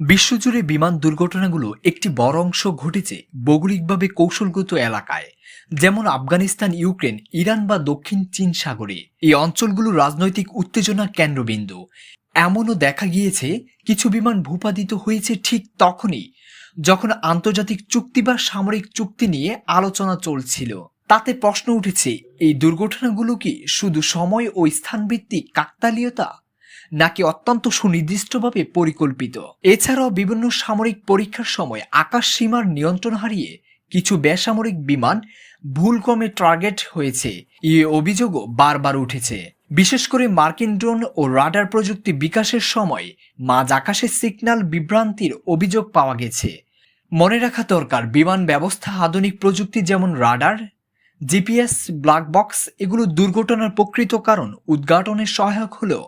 বিশ্বজুড়ে বিমান দুর্ঘটনাগুলো একটি বড় অংশ ঘটেছে ভৌগোলিকভাবে কৌশলগত এলাকায়, যেমন আফগানিস্তান, ইউক্রেন, ইরান বা দক্ষিণ চীন সাগরে। এই অঞ্চলগুলো রাজনৈতিক উত্তেজনা কেন্দ্রবিন্দু। এমনও দেখা গিয়েছে, কিছু বিমান ভূপাতিত হয়েছে ঠিক তখনই, যখন আন্তর্জাতিক চুক্তি বা সামরিক চুক্তি নিয়ে আলোচনা চলছিল। তাতে প্রশ্ন উঠেছে, এই দুর্ঘটনাগুলো কি শুধু সময় ও স্থানভিত্তিক কাকতালীয়তা নাকি অত্যন্ত সুনির্দিষ্টভাবে পরিকল্পিত? এছাড়াও বিভিন্ন সামরিক পরীক্ষার সময় আকাশ সীমার নিয়ন্ত্রণ হারিয়ে কিছু বেসামরিক বিমান ভুলক্রমে টার্গেট হয়েছে। এই অভিযোগও বারবার উঠেছে। বিশেষ করে মার্কিন ড্রোন ও রাডার প্রযুক্তি বিকাশের সময় মাঝ আকাশে সিগন্যাল বিভ্রান্তির অভিযোগ পাওয়া গেছে। মনে রাখা দরকার, বিমান ব্যবস্থা, আধুনিক প্রযুক্তি যেমন রাডার, জিপিএস, ব্ল্যাক বক্স, এগুলো দুর্ঘটনার প্রকৃত কারণ উদ্ঘাটনের সহায়ক হলেও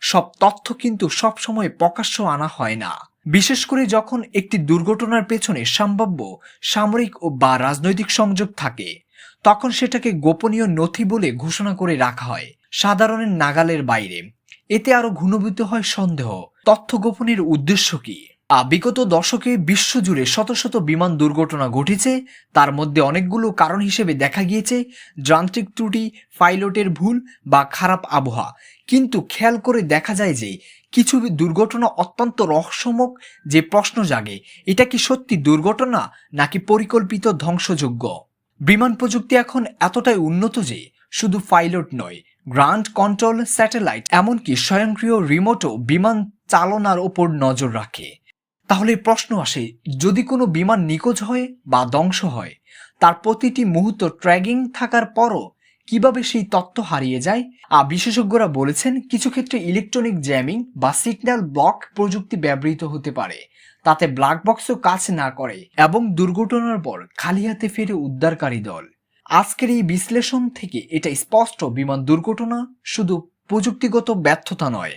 সব তথ্য কিন্তু সবসময় প্রকাশ্য আনা হয় না। বিশেষ করে যখন একটি দুর্ঘটনার পেছনে সম্ভাব্য সামরিক ও বা রাজনৈতিক সংযোগ থাকে, তখন সেটাকে গোপনীয় নথি বলে ঘোষণা করে রাখা হয় সাধারণের নাগালের বাইরে। এতে আরও ঘনীভূত হয় সন্দেহ। তথ্য গোপনের উদ্দেশ্য কি? বিগত দশকে বিশ্বজুড়ে শত শত বিমান দুর্ঘটনা ঘটেছে। তার মধ্যে অনেকগুলো কারণ হিসেবে দেখা গিয়েছে। যান্ত্রিক ত্রুটি, পাইলটের ভুল বা খারাপ আবহাওয়া। কিন্তু খেয়াল করে দেখা যায় যে, কিছু দুর্ঘটনা অত্যন্ত রহস্যমক যে প্রশ্ন জাগে, এটা কি সত্যি দুর্ঘটনা নাকি পরিকল্পিত ধ্বংসযোগ্য? বিমান প্রযুক্তি এখন এতটাই উন্নত যে, শুধু পাইলট নয়, গ্রান্ড কন্ট্রোল স্যাটেলাইট এমনকি স্বয়ংক্রিয় রিমোটও বিমান চালনার ওপর নজর রাখে। তাহলে প্রশ্ন আসে, যদি কোনো বিমান নিখোঁজ হয় বা ধ্বংস হয়, তার প্রতিটি মুহূর্ত ট্র্যাকিং থাকার পরও কীভাবে সেই তত্ত্ব হারিয়ে যায়? আর বিশেষজ্ঞরা বলেছেন, কিছু ক্ষেত্রে ইলেকট্রনিক জ্যামিং বা সিগন্যাল ব্লক প্রযুক্তি ব্যবহৃত হতে পারে, তাতে ব্ল্যাক বক্সও কাজ না করে এবং দুর্ঘটনার পর খালি হাতে ফিরে উদ্ধারকারী দল। আজকের এই বিশ্লেষণ থেকে এটা স্পষ্ট, বিমান দুর্ঘটনা শুধু প্রযুক্তিগত ব্যর্থতা নয়।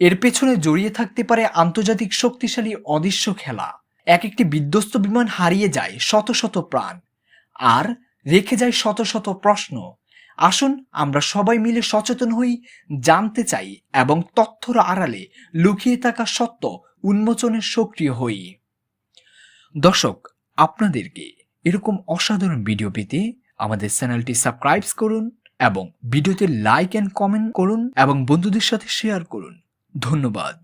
এর পেছনে জড়িয়ে থাকতে পারে আন্তর্জাতিক শক্তিশালী অদৃশ্য খেলা। এক একটি বিধ্বস্ত বিমান হারিয়ে যায় শত শত প্রাণ। আর রেখে যায় শত শত প্রশ্ন। আসুন আমরা সবাই মিলে সচেতন হই, জানতে চাই এবং তথ্যর আড়ালে লুকিয়ে থাকা সত্য উন্মোচনে সক্রিয় হই। দর্শক, আপনাদেরকে এরকম অসাধারণ ভিডিও পেতে আমাদের চ্যানেলটি সাবস্ক্রাইব করুন এবং ভিডিওতে লাইক অ্যান্ড কমেন্ট করুন এবং বন্ধুদের সাথে শেয়ার করুন। ধন্যবাদ।